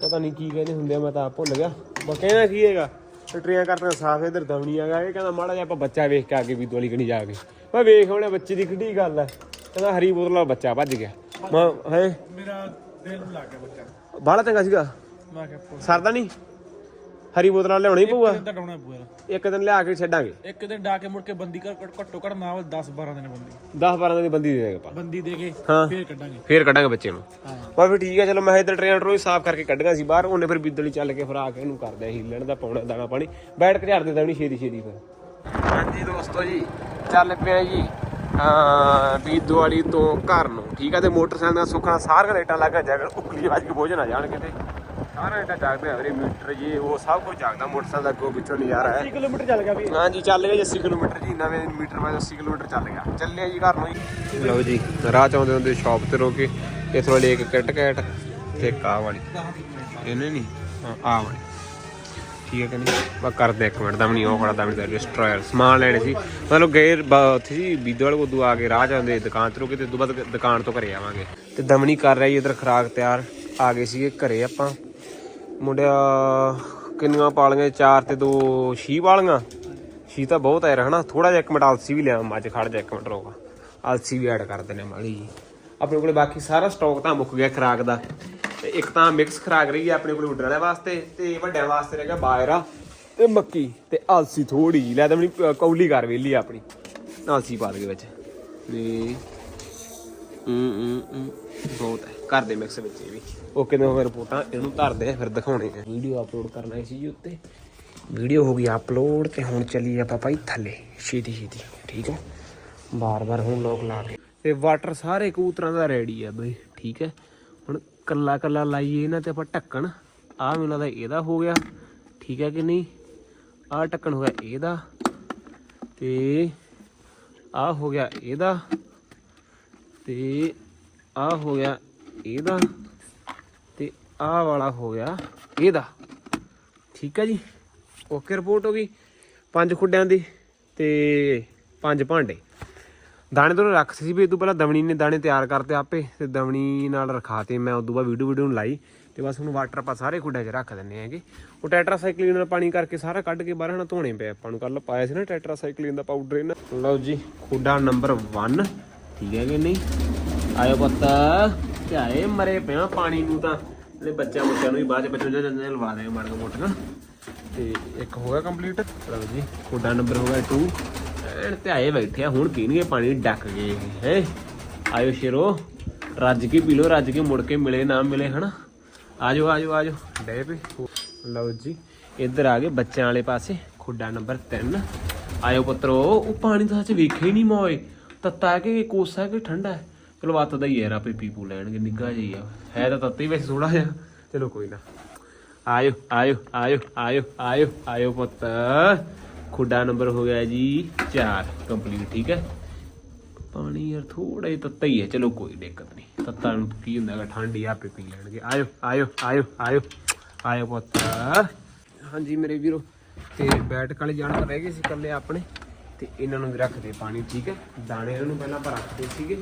ਪਤਾ ਨਹੀਂ ਕੀ ਕਹਿੰਦੇ ਹੁੰਦੇ ਆ ਮੈਂ ਤਾਂ ਆਪ ਭੁੱਲ ਗਿਆ। ਬਸ ਕਹਿਣਾ ਕੀ ਹੈਗਾ? ਟਰੀਆਂ ਕਰਦਾ ਸਾਫ਼ ਇਧਰ ਦਵਣੀ ਹੈਗਾ ਇਹ ਕਹਿੰਦਾ ਮਾੜਾ ਜਿਹਾ ਆਪਾਂ ਬੱਚਾ ਵੇਖ ਕੇ ਅੱਗੇ ਵੀ ਦੋਲੀ ਕਣੀ ਜਾ ਕੇ। ਮੈਂ ਵੇਖ ਉਹਨੇ ਬੱਚੇ ਦੀ ਕਿੱਡੀ ਗੱਲ ਹੈ ਕਹਿੰਦਾ ਹਰੀ ਬੋਤਲ ਬੱਚਾ ਭੱਜ ਗਿਆ। ਮੈਂ ਹੈ? ਮੇਰਾ ਦਿਲ ਲੱਗ ਗਿਆ ਬੱਚਾ। ਬਾਹਲਾ ਚੰਗਾ ਸੀਗਾ। ਮੈਂ ਕਿਹਾ ਸਰਦਾ ਨਹੀਂ ਹਰੀ ਬੋਤਲ ਨਾਲ ਲਿਆਉਣੀ ਪਊਗਾ ਤਾਂ ਡਾਉਣਾ ਪੂਰਾ ਇੱਕ ਦਿਨ ਲਿਆ ਕੇ ਛੱਡਾਂਗੇ। ਇੱਕ ਦਿਨ ਡਾ ਕੇ ਮੁੜ ਕੇ ਬੰਦੀ ਕਰ ਘੱਟੋ ਘੱਟ ਨਾਲ 10 12 ਦਿਨ ਬੰਦੀ। 10 12 ਦੀ ਬੰਦੀ ਦੇ ਦੇਗਾ ਆਪਾਂ। ਬੰਦੀ ਦੇ ਕੇ ਹਾਂ। ਫੇਰ ਕੱਢਾਂਗੇ। ਫੇਰ ਕੱਢਾਂਗੇ ਬੱਚੇ ਨੂੰ। ਹਾਂ। ਫਿਰ ਠੀਕ ਹੈ ਚਲੋ ਮੈਂ ਇਧਰ ਟ੍ਰੇਨ ਟਰੋਈ ਸਾਫ਼ ਕਰਕੇ ਕੱਢੀਆਂ ਸੀ ਬਾਹਰ। ਉਹਨੇ ਫਿਰ ਬਿੱਦਲੀ ਚੱਲ ਕੇ ਫਿਰ ਆ ਕੇ ਇਹਨੂੰ ਕਰਦੇ ਆ ਹੀਲਣ ਦਾ ਪਾਉਣਾ ਦਾਣਾ ਪਾਣੀ। ਬੈਠ ਕੇ ਝਾੜਦੇ ਦੇਣੀ ਛੇਤੀ ਛੇਤੀ ਫਿਰ। ਹਾਂਜੀ ਦੋਸਤੋ ਜੀ ਚੱਲ ਪਿਆ ਜੀ ਆ ਬੀਦੋ ਵਾਲੀ ਤੋਂ ਘਰ ਨੂੰ। ਠੀਕ ਹੈ ਤੇ ਮੋਟਰਸਾਈਕਲ ਦਾ ਸੁੱਖਣਾ ਸਾਰੀਆਂ ਲਾਈਟਾਂ ਲੱਗਾ ਜਾਗਣ ਉਕਲੀ ਵੱਜ ਕੇ ਬੋਝ ਨਾ ਜਾਣ ਕਿਤੇ। ਸਾਰਾ ਲਾਈਟਾਂ ਜਾਗਦੇ ਵੀਰੇ ਮੀਟਰ ਜੀ ਉਹ ਸਭ ਕੁਝ ਜਾਗਦਾ ਮੋਟਰਸਾਈਕਲ ਦਾ ਅੱਗੋਂ ਪਿੱਛੋਂ ਨਜ਼ਾਰਾ ਹੈ। 30 ਕਿਲੋਮੀਟਰ ਚੱਲ ਗਿਆ ਵੀ ਹਾਂਜੀ ਚੱਲ ਗਿਆ ਜੀ 80 ਕਿਲੋਮੀਟਰ ਜੀ ਨਵੇਂ ਮੀਟਰ ਬਾਅਦ 80 ਕਿਲੋਮੀਟਰ ਚੱਲ ਗਿਆ। ਚੱਲਿਆ ਜੀ ਘਰ ਨੂੰ ਜੀ। ਲਓ ਜੀ ਰਾਹ ਚ ਆਉਂਦੇ ਹੁੰਦੇ ਸ਼ਾਪ ਤੇ ਰੋਕੇ ਇਥੋਂ ਲੈ ਕੇ ਕਿਟ ਕੈਟ ਤੇ ਕਾ ਵਾਲੀ। ਇਹਨੇ ਨਹੀਂ ਹਾਂ ਆ ਵਾਲੀ। ਠੀਕ ਹੈ ਕਿ ਨਹੀਂ? ਬਾ ਕਰਦੇ ਇੱਕ ਮਿੰਟ ਦਾ ਨਹੀਂ ਉਹ ਖੜਾ ਦਾ ਨਹੀਂ ਡਿਸਟਰੋਇਰ ਸਮਾਨ ਲੈਣੇ ਸੀ। ਮਤਲਬ ਗਏ ਉੱਥੇ ਜੀ ਬੀਦੋ ਵਾਲੇ ਉਦੋਂ ਆ ਕੇ ਰਾਹ ਆਉਂਦੇ ਦੁਕਾਨ ਤੇ ਰੋਕੇ ਤੇ ਬਾਅਦ ਦੁਕਾਨ ਤੋਂ ਘਰੇ ਆਵਾਂਗੇ। ਤੇ ਦਮਣੀ ਕਰ ਰਿਹਾ ਜੀ ਇਧਰ ਖਰਾਕ ਤਿਆਰ। ਆ ਗਏ ਸੀਗੇ ਘਰੇ ਆਪਾਂ। ਮੁੰਡਿਆ ਕਿੰਨੀਆਂ ਪਾਲੀਆਂ, ਚਾਰ ਤੇ ਦੋ ਛੀ ਵਾਲੀਆਂ ਛੀ ਤਾਂ ਬਹੁਤ ਐ ਹਨਾ? ਥੋੜਾ ਜਿਹਾ ਇੱਕ ਮਿੰਟ ਆਲਸੀ ਵੀ ਲਿਆ ਮੱਝ ਖੜ ਜਾ ਇੱਕ ਮਿੰਟ ਰੋਗਾ ਆਲਸੀ ਵੀ ਐਡ ਕਰ ਦਿੰਦੇ ਆ ਮਾੜੀ ਜੀ ਆਪਣੇ ਕੋਲੇ ਬਾਕੀ ਸਾਰਾ ਸਟਾਕ ਤਾਂ ਮੁੱਕ ਗਿਆ ਖਰਾਕ ਦਾ। ਤੇ ਇੱਕ ਤਾਂ ਮਿਕਸ ਖਰਾਕ ਰਹੀ ਹੈ ਆਪਣੇ ਕੋਲੇ ਉੱਡਣ ਵਾਲੇ ਵਾਸਤੇ ਤੇ ਵੱਡਿਆਂ ਵਾਸਤੇ ਰਹਿ ਗਿਆ ਬਾਜਰਾ ਤੇ ਮੱਕੀ ਤੇ ਆਲਸੀ ਥੋੜੀ ਜਿਹੀ। ਲੈ ਦਮਣੀ ਕੌਲੀ ਕਰ ਵੇਲੀ ਆਪਣੀ। ਆਲਸੀ ਪਾ ਦੇ ਵਿੱਚ। ਤੇ, ਹੂੰ ਹੂੰ ਬਹੁਤ ਹੈ ਕਰ ਦੇ ਮਿਕਸ ਵਿੱਚ ਇਹ ਵੀ। ਓਕੇ ਨੇ ਫਿਰ ਰਿਪੋਰਟਾਂ? ਇਹਨੂੰ ਧਰਦੇ ਆ ਫਿਰ ਦਿਖਾਉਣੇ ਆ। ਵੀਡੀਓ ਅਪਲੋਡ ਕਰਨਾ ਸੀ ਜੀ ਉੱਤੇ। ਵੀਡੀਓ ਹੋ ਗਈ ਅਪਲੋਡ ਤੇ ਹੁਣ ਚੱਲੀ ਆਪਾਂ ਭਾਈ ਥੱਲੇ ਛੇਤੀ ਛੇਤੀ ਠੀਕ ਹੈ? ਬਾਰ-ਬਾਰ ਹੁਣ ਲੋਕ ਲਾ ਕੇ ਤੇ ਵਾਟਰ ਸਾਰੇ ਕਬੂਤਰਾਂ ਦਾ ਰੈਡੀ ਆ ਬਈ ਠੀਕ ਹੈ? ਹੁਣ ਕੱਲਾ ਕੱਲਾ ਲਾਈਏ ਇਹਨਾਂ ਤੇ ਆਪਾਂ ਢੱਕਣ। ਆ ਮੈਨੂੰ ਲੱਗਦਾ ਇਹਦਾ ਹੋ ਗਿਆ ਠੀਕ ਹੈ ਕਿ ਨਹੀਂ? ਆ ਢੱਕਣ ਹੋ ਗਿਆ ਇਹਦਾ ਤੇ ਆ ਹੋ ਗਿਆ ਇਹਦਾ ਤੇ ਆ ਹੋ ਗਿਆ ਇਹਦਾ। ਆਹ ਵਾਲਾ ਹੋ ਗਿਆ ਇਹਦਾ। ਠੀਕ ਹੈ ਜੀ? ਓਕੇ ਰਿਪੋਰਟ ਹੋ ਗਈ। ਪੰਜ ਖੁੱਡਿਆਂ ਦੀ ਤੇ ਪੰਜ ਭਾਂਡੇ। ਦਾਣੇ ਤੋਂ ਰੱਖ ਸੀ ਵੀ ਇਹ ਤੋਂ ਪਹਿਲਾਂ ਦਵਣੀ ਨੇ ਦਾਣੇ ਤਿਆਰ ਕਰਤੇ ਆਪੇ ਤੇ ਦਵਣੀ ਨਾਲ ਰਖਾਤੇ। ਮੈਂ ਉਦੋਂ ਬਾਅਦ ਵੀਡੀਓ ਵੀਡੀਓ ਨੂੰ ਲਾਈ ਤੇ ਬਸ ਹੁਣ ਵਾਟਰ ਆਪਾਂ ਸਾਰੇ ਖੁੱਡਿਆਂ 'ਚ ਰੱਖ ਦਿੰਨੇ ਹੈਗੇ। ਉਹ ਟੈਟਰਾਸਾਈਕਲਿਨ ਨਾਲ ਪਾਣੀ ਕਰਕੇ ਸਾਰਾ ਕੱਢ ਕੇ ਬਾਹਰ ਨਾ ਧੋਣੇ ਪਏ ਆਪਾਂ ਨੂੰ। ਕੱਲ ਪਾਇਆ ਸੀ ਨਾ ਟੈਟਰਾਸਾਈਕਲਿਨ ਦਾ ਪਾਊਡਰ ਇਹਨਾਂ। ਲਓ ਜੀ, ਖੁੱਡਾ ਨੰਬਰ 1 ਠੀਕ ਹੈ ਕਿ ਨਹੀਂ? ਆਇਓ ਪੱਤਾ, ਧਿਆਏ, ਮਰੇ ਪਿਆ ਪਾਣੀ ਨੂੰ ਤਾਂ। ਜਿਹੜੇ ਬੱਚਿਆਂ ਬੱਚਿਆਂ ਨੂੰ ਵੀ ਬਾਅਦ ਚ ਬੱਚੋਂ ਜਾਂਦੇ ਲਵਾ ਦੇ ਮਾੜਾ ਮੋਟਾ ਤੇ ਇੱਕ ਹੋ ਗਿਆ ਕੰਪਲੀਟ ਲਓ ਜੀ ਖੁੱਡਾ ਨੰਬਰ ਹੋ ਗਿਆ 2 ਐਨ ਆਏ ਬੈਠੇ ਆ, ਹੁਣ ਪੀਣਗੇ ਪਾਣੀ, ਡੱਕ ਗਏ ਹੈ? ਆਇਓ ਸ਼ੇਰੋ, ਰੱਜ ਕੇ ਪੀ ਲਓ, ਰੱਜ ਕੇ ਮੁੜ ਕੇ ਮਿਲੇ ਨਾ ਮਿਲੇ, ਹਨਾ? ਆਜੋ ਆਜੋ ਆਜੋ। ਡੇ ਪੇ ਲਓ ਜੀ, ਇੱਧਰ ਆ ਗਏ ਬੱਚਿਆਂ ਵਾਲੇ ਪਾਸੇ ਖੁੱਡਾ ਨੰਬਰ 3 ਆਇਓ ਪੁੱਤਰੋ, ਉਹ ਪਾਣੀ ਤਾਂ ਸੱਚ ਵੇਖੇ ਨਹੀਂ ਮੋਏ। ਤੱਤਾ ਹੈ ਕਿ ਕੋਸਾ ਹੈ ਕਿ ਠੰਡਾ ਹੈ? ਚਲੋ ਵੱਤ ਦਾ ਹੀ ਯਾਰ, ਆਪੇ ਪੀਪੂ ਲੈਣਗੇ ਨਿੱਗਾ ਜਿਹੀ ਆ। ਹੈ ਤਾਂ ਤੱਤਾ ਹੀ ਵੈਸੇ ਥੋੜਾ ਜਿਹਾ। ਚਲੋ ਕੋਈ ਨਾ। ਆਇਓ ਆਇਓ ਆਇਓ ਆਇਓ ਆਇਓ ਆਇਓ ਪੁੱਤ। ਖੁੱਡਾ ਨੰਬਰ ਹੋ ਗਿਆ ਜੀ 4 ਕੰਪਲੀਟ, ਠੀਕ ਹੈ? ਪਾਣੀ ਯਾਰ ਥੋੜਾ ਜਿਹਾ ਤੱਤਾ ਹੀ ਹੈ। ਚਲੋ ਕੋਈ ਦਿੱਕਤ ਨਹੀਂ। ਤੱਤਾ ਨੂੰ ਕੀ ਹੁੰਦਾ ਹੈਗਾ, ਠੰਡ ਹੀ ਆਪੇ ਪੀ ਲੈਣਗੇ। ਆਇਓ ਆਇਓ ਆਇਓ ਆਇਓ ਆਇਓ ਪੁੱਤ। ਹਾਂਜੀ ਮੇਰੇ ਵੀਰੋ, ਤੇ ਬੈਠਕ ਵਾਲੇ ਜਾਨਵਰ ਰਹਿ ਗਏ ਸੀ ਇਕੱਲੇ ਆਪਣੇ, ਤੇ ਇਹਨਾਂ ਨੂੰ ਵੀ ਰੱਖਦੇ ਪਾਣੀ, ਠੀਕ ਹੈ? ਦਾਣੇ ਇਹਨਾਂ ਨੂੰ ਪਹਿਲਾਂ ਆਪਾਂ ਰੱਖਦੇ ਸੀਗੇ।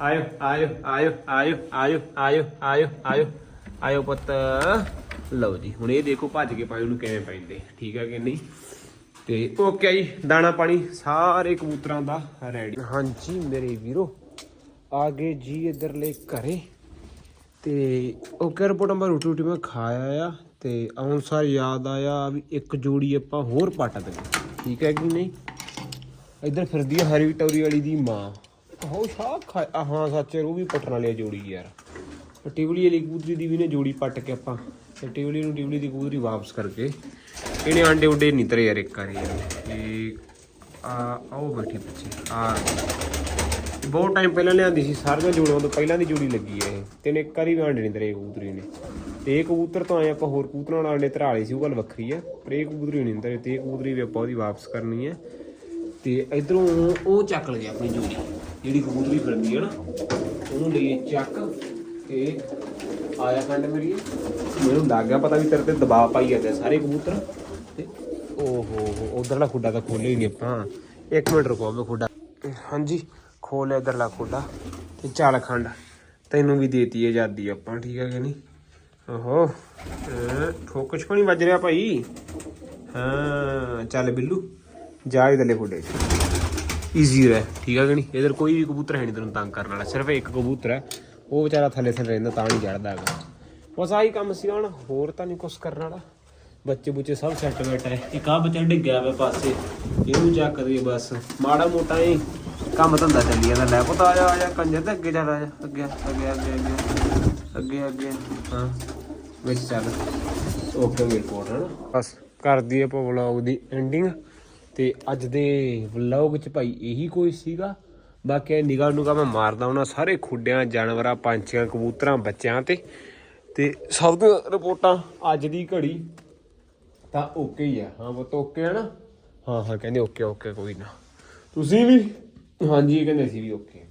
ਆਇਓ ਆਇਓ ਆਇਓ ਆਇਓ ਆਇਓ ਆਇਓ ਆਇਓ ਆਇਓ ਆਇਓ ਪੁੱਤ। ਲਓ ਜੀ, ਹੁਣ ਇਹ ਦੇਖੋ ਭੱਜ ਕੇ ਪਾਣੀ ਨੂੰ ਕਿਵੇਂ ਪੈਂਦੇ। ਠੀਕ ਹੈ ਕਿ ਨਹੀਂ? ਤੇ ਓਕੇ ਜੀ, ਦਾਣਾ ਪਾਣੀ ਸਾਰੇ ਕਬੂਤਰਾਂ ਦਾ ਰੈਡੀ ਹਾਂਜੀ ਮੇਰੇ ਵੀਰੋ ਆ ਗਏ ਜੀ ਇਧਰਲੇ ਘਰੇ। ਤੇ ਓਕੇ ਰਿਪੋਰਟ ਨੰਬਰ ਰੋਟੀ ਰੋਟੀ ਮੈਂ ਖਾਇਆ ਆ। ਤੇ ਆਉਣ ਸਾਰ ਯਾਦ ਆਇਆ ਵੀ ਇੱਕ ਜੋੜੀ ਆਪਾਂ ਹੋਰ ਪੱਟ ਦੇ ਠੀਕ ਹੈ ਕਿ ਨਹੀਂ? ਇਧਰ ਫਿਰਦੀ ਹੈ ਹਰੀ ਟੌਰੀ ਵਾਲੀ ਦੀ ਮਾਂ। ਹੋ ਸ਼ਾ ਖਾ ਆ ਹਾਂ, ਸੱਚੇ ਉਹ ਵੀ ਪਟਣ ਵਾਲੀ ਆ ਜੋੜੀ ਯਾਰ। ਤੇ ਟਿਵਲੀ ਵਾਲੀ ਕਬੂਤਰੀ ਦੀ ਵੀ ਨੇ ਜੋੜੀ ਪੱਟ ਕੇ ਆਪਾਂ। ਤੇ ਟਿਵਲੀ ਨੂੰ ਟਿਵਲੀ ਦੀ ਕਬੂਤਰੀ ਵਾਪਸ ਕਰਕੇ ਇਹਨੇ ਆਂਡੇ ਉਂਡੇ ਨਹੀਂ ਤਰੇ ਯਾਰ ਇੱਕ ਵਾਰੀ ਯਾਰ। ਇਹ ਆ ਆਓ ਬੈਠੀ ਪਿੱਛੇ। ਆ। ਬਹੁਤ ਟਾਈਮ ਪਹਿਲਾਂ ਲਿਆਂਦੀ ਸੀ, ਸਾਰੀਆਂ ਜੋੜਾਂ ਤੋਂ ਪਹਿਲਾਂ ਦੀ ਜੋੜੀ ਲੱਗੀ ਹੈ ਇਹ। ਤੇ ਨੇ ਇੱਕ ਵਾਰੀ ਵੀ ਆਂਡੇ ਨਹੀਂ ਤਰੇ ਕਬੂਤਰੀ ਨੇ। ਤੇ ਇਹ ਕਬੂਤਰ ਤੋਂ ਆਏ ਆਪਾਂ ਹੋਰ ਕਬੂਤਰਾਂ ਨਾਲ ਆਂਡੇ ਧਰਾ ਲਏ ਸੀ, ਉਹ ਗੱਲ ਵੱਖਰੀ ਹੈ ਪਰ ਇਹ ਕਬੂਤਰੀ ਨਹੀਂ ਤਰੇ, ਤੇ ਇਹ ਕਬੂਤਰੀ ਵੀ ਆਪਾਂ ਉਹਦੀ ਵਾਪਸ ਕਰਨੀ ਹੈ ਤੇ ਇਧਰੋਂ ਉਹ ਚੱਕ ਲਗੇ ਆਪਣੀ ਜੋੜੀ, ਜਿਹੜੀ ਕਬੂਤਰੀ ਫਿਰਦੀ ਹੈ ਨਾ, ਉਹਨੂੰ ਲਈਏ ਚੱਕ ਤੇ ਆਇਆ ਕੰਡ ਮੇਰੀ। ਮੈਨੂੰ ਲੱਗ ਗਿਆ ਪਤਾ ਵੀ ਤੇਰੇ ਤੇ ਦਬਾਅ ਪਾਈ ਜਾਂਦੇ ਆ ਸਾਰੇ ਕਬੂਤਰ। ਤੇ ਓਹੋ ਉਧਰਲਾ ਖੁੱਡਾ ਤਾਂ ਖੋਲੇ ਹੀ ਨਹੀਂ ਆਪਾਂ। ਇੱਕ ਮਿੰਟ ਰੁਕੋ ਮੈਂ ਖੁੱਡਾ। ਹਾਂਜੀ ਖੋਲ ਇਧਰਲਾ ਖੁੱਡਾ ਤੇ ਚੱਲ ਖੰਡ। ਤੈਨੂੰ ਵੀ ਦੇਤੀ ਆਜ਼ਾਦੀ ਆਪਾਂ, ਠੀਕ ਹੈ ਕਿ ਨਹੀਂ? ਓਹੋ ਫੋਕਸ ਕੋਣੀ ਵੱਜ ਰਿਹਾ ਭਾਈ। ਹਾਂ, ਚੱਲ ਬਿੱਲੂ। ਜਾ ਇਧਰਲੇ ਖੁੱਡੇ ਈਜ਼ੀ ਰਹਿ, ਠੀਕ ਹੈ ਕਿ ਨਹੀਂ? ਇਧਰ ਕੋਈ ਵੀ ਕਬੂਤਰ ਹੈ ਨਹੀਂ ਤੈਨੂੰ ਤੰਗ ਕਰਨ ਵਾਲਾ, ਸਿਰਫ ਇੱਕ ਕਬੂਤਰ ਹੈ। ਉਹ ਵਿਚਾਰਾ ਥੱਲੇ ਥੱਲੇ ਰਹਿੰਦਾ, ਤਾਂ ਨਹੀਂ ਚੜਦਾ ਹੈਗਾ। ਬਸ ਆਹੀ ਕੰਮ ਸੀ ਹੁਣ, ਹੋਰ ਤਾਂ ਨਹੀਂ ਕੁਛ ਕਰਨ ਵਾਲਾ। ਬੱਚੇ ਬੁੱਚੇ ਸਭ ਸੈੱਟ ਬੈਠਾ ਹੈ। ਇੱਕ ਆ ਬੱਚਾ ਡਿੱਗਿਆ ਵੇ ਪਾਸੇ, ਇਹਨੂੰ ਚੱਕ ਦੇ ਬਸ। ਮਾੜਾ ਮੋਟਾ ਹੀ ਕੰਮ ਧੰਦਾ ਚੱਲੀ ਜਾਂਦਾ, ਲੈ ਪੁੱਤ ਆ ਜਾ ਆ ਜਾ, ਕੰਜਰ ਤੇ ਅੱਗੇ ਚੱਲ, ਆ ਜਾ। ਅੱਗੇ ਅੱਗੇ ਅੱਗੇ ਅੱਗੇ ਅੱਗੇ ਅੱਗੇ, ਹਾਂ। ਵਿੱਚ ਚੱਲ। ਓਕੇ ਵੀ ਰਿਪੋਰਟ ਹੈ ਨਾ। ਬਸ, ਕਰਦੀ ਆਪਾਂ ਵਲੌਗ ਦੀ ਐਂਡਿੰਗ ਤੇ ਅੱਜ ਦੇ ਵਲੌਗ ਚ ਭਾਈ ਇਹੀ ਕੋਈ ਸੀਗਾ? ਬਾਕੀ ਨਿਗਾਹ ਨੂਗਾ ਮੈਂ ਮਾਰਦਾ ਉਹਨਾਂ ਸਾਰੇ ਖੁੱਡਿਆਂ, ਜਾਨਵਰਾਂ, ਪੰਛੀਆਂ, ਕਬੂਤਰਾਂ, ਬੱਚਿਆਂ ਤੇ। ਤੇ ਸਭ ਤੋਂ ਰਿਪੋਰਟਾਂ ਅੱਜ ਦੀ ਘੜੀ ਤਾਂ ਓਕੇ ਹੀ ਆ। ਹਾਂ ਬਤ ਓਕੇ ਹੈ ਨਾ? ਹਾਂ ਹਾਂ, ਕਹਿੰਦੇ ਓਕੇ ਓਕੇ ਕੋਈ ਨਾ। ਤੁਸੀਂ ਵੀ? ਹਾਂਜੀ, ਕਹਿੰਦੇ ਸੀ ਵੀ ਓਕੇ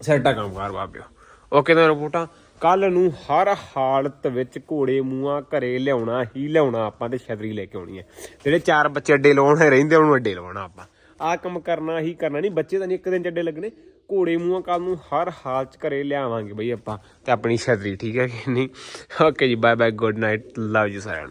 ਸੈਟਾ ਕੰਮ ਕਰ ਬਾਬਿਓ। ਓਕੇ ਤਾਂ ਰਿਪੋਰਟਾਂ। ਕੱਲ ਨੂੰ ਹਰ ਹਾਲਤ ਵਿੱਚ ਘੋੜੇ ਮੂਆਂ ਘਰੇ ਲਿਆਉਣਾ ਹੀ ਲਿਆਉਣਾ ਆਪਾਂ ਤੇ ਛਤਰੀ ਲੈ ਕੇ ਆਉਣੀ ਹੈ। ਜਿਹੜੇ ਚਾਰ ਬੱਚੇ ਅੱਡੇ ਲਾਉਣ ਰਹਿੰਦੇ ਉਹਨੂੰ ਅੱਡੇ ਲਵਾਉਣਾ ਆਪਾਂ। ਆਹ ਕੰਮ ਕਰਨਾ ਹੀ ਕਰਨਾ ਨਹੀਂ, ਬੱਚੇ ਤਾਂ ਨਹੀਂ, ਇੱਕ ਦਿਨ ਚ ਅੱਡੇ ਲੱਗਣੇ। ਘੋੜੇ ਮੂੰਹਾਂ ਕੱਲ ਨੂੰ ਹਰ ਹਾਲਤ ਚ ਘਰੇ ਲਿਆਵਾਂਗੇ ਬਈ ਆਪਾਂ ਤੇ ਆਪਣੀ ਛਤਰੀ, ਠੀਕ ਹੈ ਕਿ ਨਹੀਂ? ਓਕੇ ਜੀ bye bye good night love you ਸਾਰਿਆਂ